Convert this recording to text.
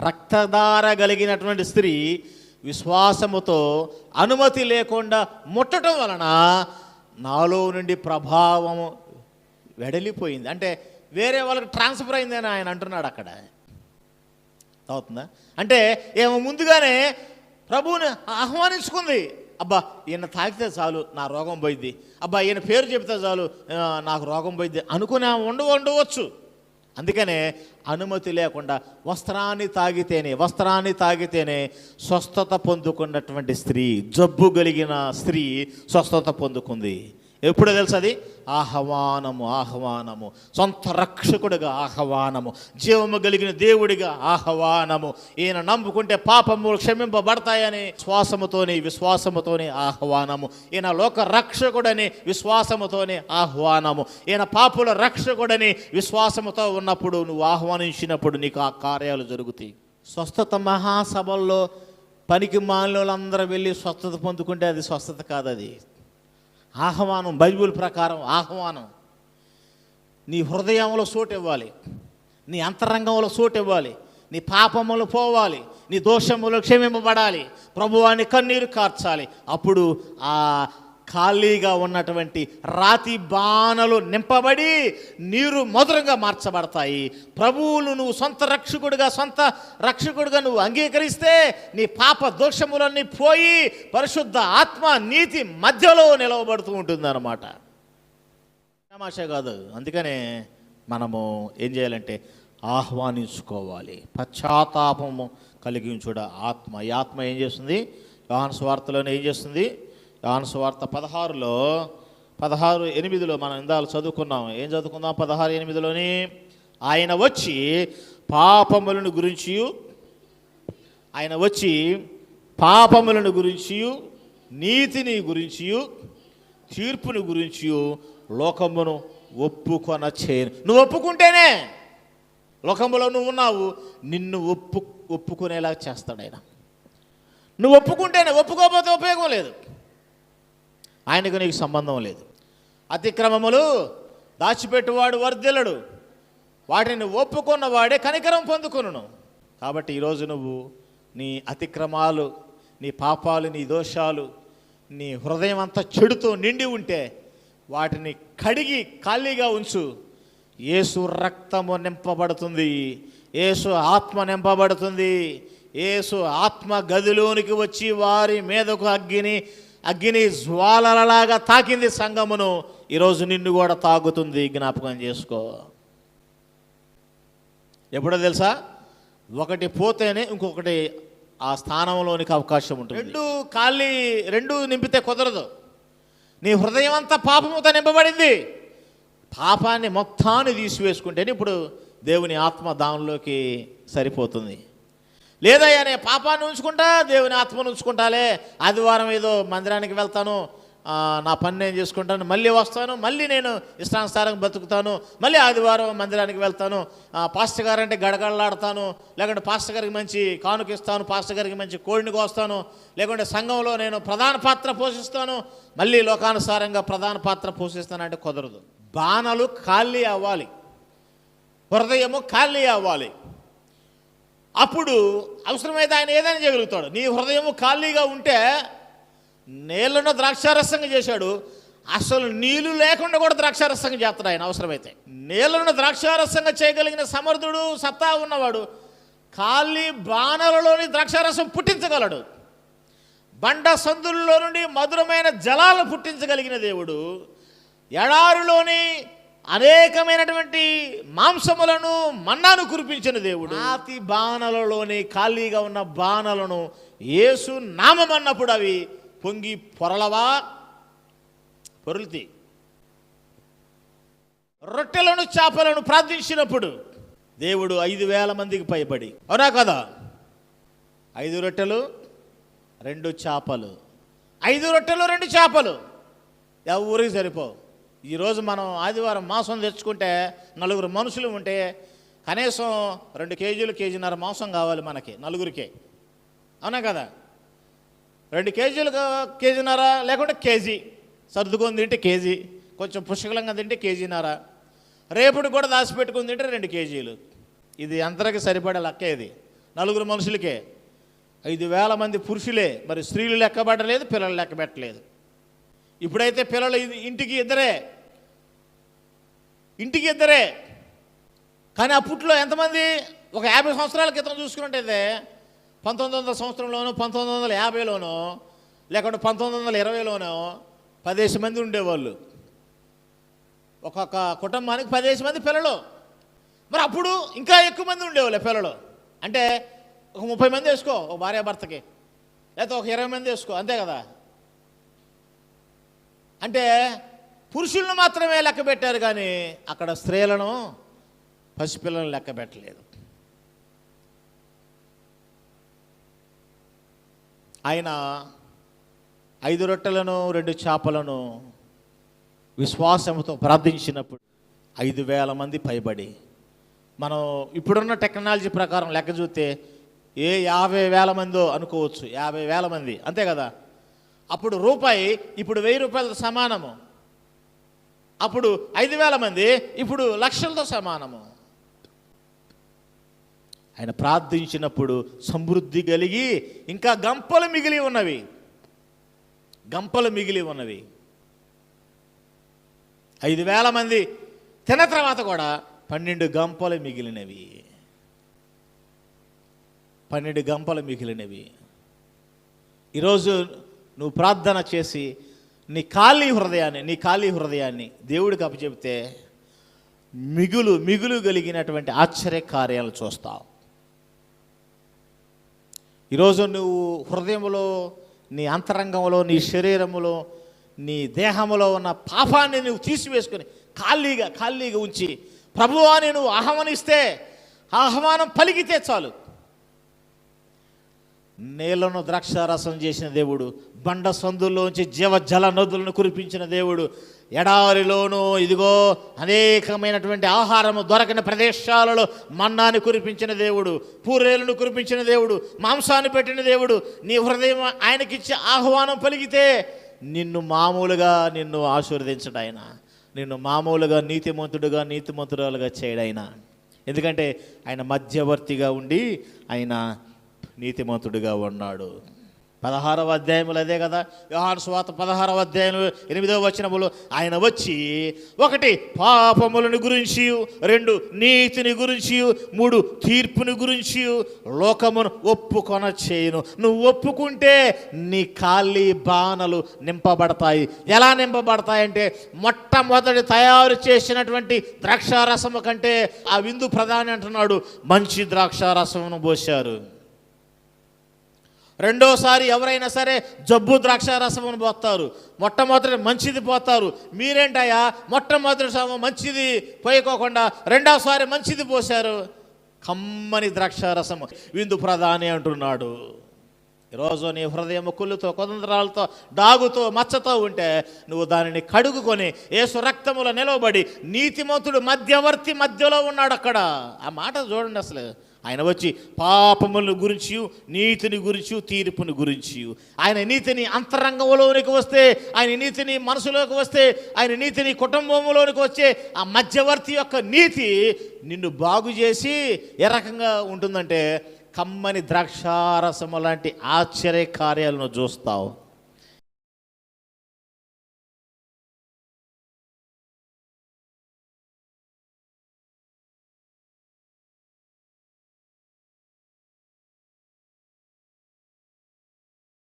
రక్తధార కలిగినటువంటి స్త్రీ విశ్వాసముతో అనుమతి లేకుండా ముట్టడం వలన నాలో నుండి ప్రభావము వెడలిపోయింది. అంటే వేరే వాళ్ళకి ట్రాన్స్ఫర్ అయిందని ఆయన అంటున్నాడు అక్కడ. అవుతుందా? అంటే ఏమో ముందుగానే ప్రభువుని ఆహ్వానించుకుంది. అబ్బా ఈయన తాకితే చాలు నా రోగం పోయింది అబ్బా ఈయన పేరు చెప్తే చాలు నాకు రోగం పోయింది అనుకునే ఉండవచ్చు. అందుకనే అనుమతి లేకుండా వస్త్రాన్ని తాగితేనే వస్త్రాన్ని తాగితేనే స్వస్థత పొందుకున్నటువంటి స్త్రీ జబ్బు కలిగిన స్త్రీ స్వస్థత పొందుకుంది. ఎప్పుడో తెలుసు అది ఆహ్వానము ఆహ్వానము. సొంత రక్షకుడిగా ఆహ్వానము. జీవము కలిగిన దేవుడిగా ఆహ్వానము. ఈయన నమ్ముకుంటే పాపము క్షమింపబడతాయని శ్వాసముతోని విశ్వాసముతోని ఆహ్వానము. ఈయన లోక రక్షకుడని విశ్వాసముతోని ఆహ్వానము. ఈయన పాపుల రక్షకుడని విశ్వాసముతో ఉన్నప్పుడు నువ్వు ఆహ్వానించినప్పుడు నీకు ఆ కార్యాలు జరుగుతాయి. స్వస్థత మహాసభల్లో పనికి మాలిన వెళ్ళి స్వస్థత పొందుకుంటే అది స్వస్థత కాదు అది ఆహ్వానం బైబిల్ ప్రకారం ఆహ్వానం. నీ హృదయంలో చోటు ఇవ్వాలి. నీ అంతరంగంలో చోటు ఇవ్వాలి. నీ పాపములు పోవాలి. నీ దోషములు క్షమింపబడాలి. ప్రభువాన్ని కన్నీరు కార్చాలి. అప్పుడు ఆ ఖాళీగా ఉన్నటువంటి రాతి బాణలు నింపబడి నీరు మధురంగా మార్చబడతాయి. ప్రభువును నువ్వు సొంత రక్షకుడిగా సొంత రక్షకుడిగా నువ్వు అంగీకరిస్తే నీ పాప దోషములన్నీ పోయి పరిశుద్ధ ఆత్మ నీతి మధ్యలో నిలవబడుతూ ఉంటుంది అన్నమాట తమాషా కాదు. అందుకనే మనము ఏం చేయాలంటే ఆహ్వానించుకోవాలి. పశ్చాత్తాపము కలిగించుడ ఆత్మ. ఈ ఆత్మ ఏం చేస్తుంది? యోహాన్ స్వార్థలోనే ఏం చేస్తుంది? యోహాను స్వార్థ పదహారులో పదహారు ఎనిమిదిలో మనం ఇందాలు చదువుకున్నాం. ఏం చదువుకుందాం పదహారు ఎనిమిదిలోని? ఆయన వచ్చి పాపములను గురించి ఆయన వచ్చి పాపములను గురించి నీతిని గురించి తీర్పుని గురించి లోకమును ఒప్పుకొన చేయను నువ్వు ఒప్పుకుంటేనే లోకములో నువ్వు ఉన్నావు. నిన్ను ఒప్పు ఒప్పుకునేలా చేస్తాడు ఆయన. నువ్వు ఒప్పుకుంటేనే ఒప్పుకోకపోతే ఉపయోగం లేదు. ఆయనకు నీకు సంబంధం లేదు. అతిక్రమములు దాచిపెట్టువాడు వర్ధిల్లడు. వాటిని ఒప్పుకున్న వాడే కనికరం పొందుకును కాబట్టి ఈరోజు నువ్వు నీ అతిక్రమాలు నీ పాపాలు నీ దోషాలు నీ హృదయం అంతా చెడుతో నిండి ఉంటే వాటిని కడిగి ఖాళీగా ఉంచు. ఏసు రక్తము నింపబడుతుంది. యేసు ఆత్మ నింపబడుతుంది. ఏసు ఆత్మ గదిలోనికి వచ్చి వారి మీదకు అగ్గిని అగ్ని జ్వాలలలాగా తాకింది సంగమును. ఈరోజు నిన్ను కూడా తాగుతుంది జ్ఞాపకం చేసుకో. ఎప్పుడో తెలుసా? ఒకటి పోతేనే ఇంకొకటి ఆ స్థానంలోనికి అవకాశం ఉంటుంది. రెండు ఖాళీ రెండు నింపితే కుదరదు. నీ హృదయం అంతా పాపముతో నింపబడింది. పాపాన్ని మొత్తాన్ని తీసివేసుకుంటేనే ఇప్పుడు దేవుని ఆత్మ దానిలోకి సరిపోతుంది. లేదయ్యా నేను పాపాన్ని ఉంచుకుంటా దేవుని ఆత్మను ఉంచుకుంటాలే. ఆదివారం ఏదో మందిరానికి వెళ్తాను. నా పని నేను చేసుకుంటాను. మళ్ళీ వస్తాను. మళ్ళీ నేను ఇష్టానుసారం బతుకుతాను. మళ్ళీ ఆదివారం మందిరానికి వెళ్తాను. పాస్టర్ గారు అంటే గడగడలాడతాను. లేకుంటే పాస్టర్ గారికి మంచి కానుక ఇస్తాను. పాస్టర్ గారికి మంచి కోడిని కోస్తాను. లేకుంటే సంఘంలో నేను ప్రధాన పాత్ర పోషిస్తాను. మళ్ళీ లోకానుసారంగా ప్రధాన పాత్ర పోషిస్తానంటే కుదరదు. బాణలు ఖాళీ అవ్వాలి. హృదయము ఖాళీ అవ్వాలి. అప్పుడు అవసరమైతే ఆయన ఏదైనా చేయగలుగుతాడు. నీ హృదయము ఖాళీగా ఉంటే నీళ్ళను ద్రాక్షారసంగా చేశాడు. అసలు నీళ్ళు లేకుండా కూడా ద్రాక్షారసంగా చేస్తాడు ఆయన అవసరమైతే. నీళ్ళను ద్రాక్షారసంగా చేయగలిగిన సమర్థుడు సత్తా ఉన్నవాడు ఖాళీ బాణలలోని ద్రాక్షారసం పుట్టించగలడు. బండ సందుల్లో నుండి మధురమైన జలాలను పుట్టించగలిగిన దేవుడు ఎడారిలోని అనేకమైనటువంటి మాంసములను మన్నాను కురిపించిన దేవుడు. రాతి బాణలలోని ఖాళీగా ఉన్న బాణలను యేసు నామం అన్నప్పుడు అవి పొంగి పొరలవా? పొరులుతి రొట్టెలను చేపలను ప్రార్థించినప్పుడు దేవుడు ఐదు వేల మందికి పైబడి. అవునా కదా? ఐదు రొట్టెలు రెండు చేపలు. ఐదు రొట్టెలు రెండు చేపలు. ఎవరికి సరిపోవు? ఈరోజు మనం ఆదివారం మాంసం తెచ్చుకుంటే నలుగురు మనుషులు ఉంటే కనీసం రెండు కేజీలు కేజీన్నర మాంసం కావాలి మనకి నలుగురికి. అవునా కదా? రెండు కేజీలు కేజీన్నర లేకుంటే కేజీ. సర్దుకొని తింటే కేజీ. కొంచెం పుష్కలంగా తింటే కేజీన్నర. రేపుడు కూడా దాచిపెట్టుకుని తింటే రెండు కేజీలు. ఇది అందరికీ సరిపడే లెక్క ఇది. నలుగురు మనుషులకే. ఐదు వేల మంది పురుషులే. మరి స్త్రీలు లెక్కబడలేదు పిల్లలు లెక్క పెట్టలేదు. ఇప్పుడైతే పిల్లలు ఇంటికి ఇద్దరే. ఇంటికి ఇద్దరే. కానీ అప్పట్లో ఎంతమంది? ఒక యాభై సంవత్సరాల క్రితం చూసుకున్నట్టయితే పంతొమ్మిది వందల సంవత్సరంలోనూ పంతొమ్మిది వందల యాభైలోనూ లేకుంటే పంతొమ్మిది వందల ఇరవైలోనూ పదేసి మంది ఉండేవాళ్ళు. ఒక్కొక్క కుటుంబానికి పదిహేను మంది పిల్లలు. మరి అప్పుడు ఇంకా ఎక్కువ మంది ఉండేవాళ్ళు పిల్లలు. అంటే ఒక ముప్పై మంది వేసుకో ఒక భార్యాభర్తకి. లేకపోతే ఒక ఇరవై మంది వేసుకో అంతే కదా? అంటే పురుషులను మాత్రమే లెక్క పెట్టారు కానీ అక్కడ స్త్రీలను పసిపిల్లలను లెక్క పెట్టలేదు. ఆయన ఐదు రొట్టెలను రెండు చేపలను విశ్వాసంతో ప్రార్థించినప్పుడు ఐదు వేల మంది పైబడి మనం ఇప్పుడున్న టెక్నాలజీ ప్రకారం లెక్క చూస్తే ఏ యాభై వేల మందో అనుకోవచ్చు. యాభై వేల మంది. అంతే కదా? అప్పుడు రూపాయి ఇప్పుడు వెయ్యి రూపాయలతో సమానము. అప్పుడు ఐదు వేల మంది ఇప్పుడు లక్షలతో సమానము. ఆయన ప్రార్థించినప్పుడు సమృద్ధి కలిగి ఇంకా గంపలు మిగిలి ఉన్నవి. గంపలు మిగిలి ఉన్నవి. ఐదు వేల మంది తిన్న తర్వాత కూడా పన్నెండు గంపలు మిగిలినవి. పన్నెండు గంపలు మిగిలినవి. ఈరోజు నువ్వు ప్రార్థన చేసి నీ ఖాళీ హృదయాన్ని నీ ఖాళీ హృదయాన్ని దేవుడికి అప్పచెబితే మిగులు మిగులు కలిగినటువంటి ఆశ్చర్య కార్యాలు చూస్తావు. ఈరోజు నువ్వు హృదయంలో నీ అంతరంగంలో నీ శరీరములో నీ దేహములో ఉన్న పాపాన్ని నువ్వు తీసివేసుకొని ఖాళీగా ఖాళీగా ఉంచి ప్రభువాని నువ్వు ఆహ్వానిస్తే ఆహ్వానం పలికితే చాలు. నీళ్ళను ద్రాక్షారసం చేసిన దేవుడు బండ సందుల్లోంచి జీవజల నదులను కురిపించిన దేవుడు. ఎడారిలోనూ ఇదిగో అనేకమైనటువంటి ఆహారము దొరకని ప్రదేశాలలో మన్నాన్ని కురిపించిన దేవుడు పూరేలను కురిపించిన దేవుడు మాంసాన్ని పెట్టిన దేవుడు. నీ హృదయం ఆయనకిచ్చే ఆహ్వానం పలికితే నిన్ను మామూలుగా నిన్ను ఆశీర్వదించడాయన నిన్ను మామూలుగా నీతిమంతుడుగా నీతిమంతురాలుగా చేయడైనా ఎందుకంటే ఆయన మధ్యవర్తిగా ఉండి ఆయన నీతిమంతుడిగా ఉన్నాడు. పదహారవ అధ్యాయములు అదే కదా. యోహాను స్వాత పదహారవ అధ్యాయం ఎనిమిదవ వచనములు. ఆయన వచ్చి ఒకటి పాపములను గురించి రెండు నీతిని గురించి మూడు తీర్పుని గురించి లోకమును ఒప్పుకొన చేయను నువ్వు ఒప్పుకుంటే నీ ఖాళీ బాణలు నింపబడతాయి. ఎలా నింపబడతాయంటే మొట్టమొదటి తయారు చేసినటువంటి ద్రాక్షారసము కంటే ఆ విందు ప్రధాని అంటున్నాడు మంచి ద్రాక్షారసమును పోశారు. రెండోసారి ఎవరైనా సరే జబ్బు ద్రాక్ష రసమును పోస్తారు మొట్టమొదటి మంచిది పోతారు. మీరేంటయ్యా? మొట్టమొదటి మంచిది పోయకోకుండా రెండోసారి మంచిది పోశారు. కమ్మని ద్రాక్ష రసము విందు ప్రధాని అంటున్నాడు. ఈరోజు నీ హృదయం కుళ్ళుతో కుతంత్రాలతో డాగుతో మచ్చతో ఉంటే నువ్వు దానిని కడుగుకొని ఏసు రక్తములో నిలవబడి నీతిమంతుడు మధ్యవర్తి మధ్యలో ఉన్నాడు అక్కడ. ఆ మాట చూడండి అసలు. ఆయన వచ్చి పాపముల గురించి నీతిని గురించి తీర్పుని గురించి ఆయన నీతిని అంతరంగంలోనికి వస్తే ఆయన నీతిని మనసులోకి వస్తే ఆయన నీతిని కుటుంబంలోనికి వచ్చే ఆ మధ్యవర్తి యొక్క నీతి నిన్ను బాగు చేసి ఏ రకంగా ఉంటుందంటే కమ్మని ద్రాక్షారసము లాంటి ఆశ్చర్య కార్యాలను చూస్తావు.